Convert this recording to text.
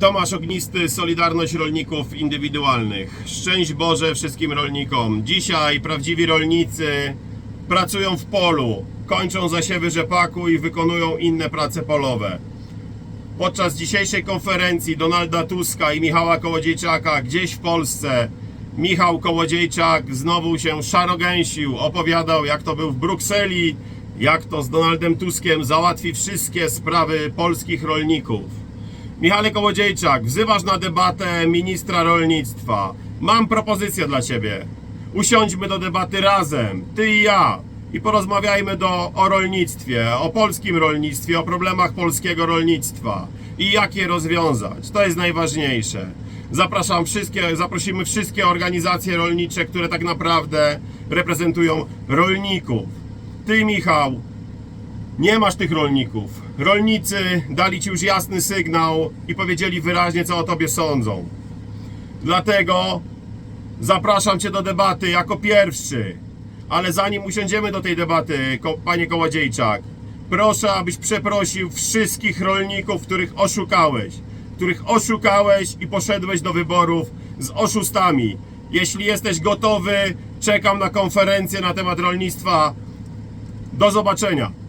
Tomasz Ognisty, Solidarność Rolników Indywidualnych. Szczęść Boże wszystkim rolnikom. Dzisiaj prawdziwi rolnicy pracują w polu, kończą zasiewy rzepaku i wykonują inne prace polowe. Podczas dzisiejszej konferencji Donalda Tuska i Michała Kołodziejczaka gdzieś w Polsce Michał Kołodziejczak znowu się szarogęsił, opowiadał jak to był w Brukseli, jak to z Donaldem Tuskiem załatwi wszystkie sprawy polskich rolników. Michale Kołodziejczak, wzywasz na debatę ministra rolnictwa. Mam propozycję dla ciebie. Usiądźmy do debaty razem, ty i ja, i porozmawiajmy do, o rolnictwie, o polskim rolnictwie, o problemach polskiego rolnictwa i jak je rozwiązać. To jest najważniejsze. Zapraszam wszystkie, zaprosimy wszystkie organizacje rolnicze, które tak naprawdę reprezentują rolników. Ty, Michał, nie masz tych rolników. Rolnicy dali ci już jasny sygnał i powiedzieli wyraźnie, co o tobie sądzą. Dlatego zapraszam cię do debaty jako pierwszy. Ale zanim usiądziemy do tej debaty, panie Kołodziejczak, proszę, abyś przeprosił wszystkich rolników, których oszukałeś. Których oszukałeś i poszedłeś do wyborów z oszustami. Jeśli jesteś gotowy, czekam na konferencję na temat rolnictwa. Do zobaczenia.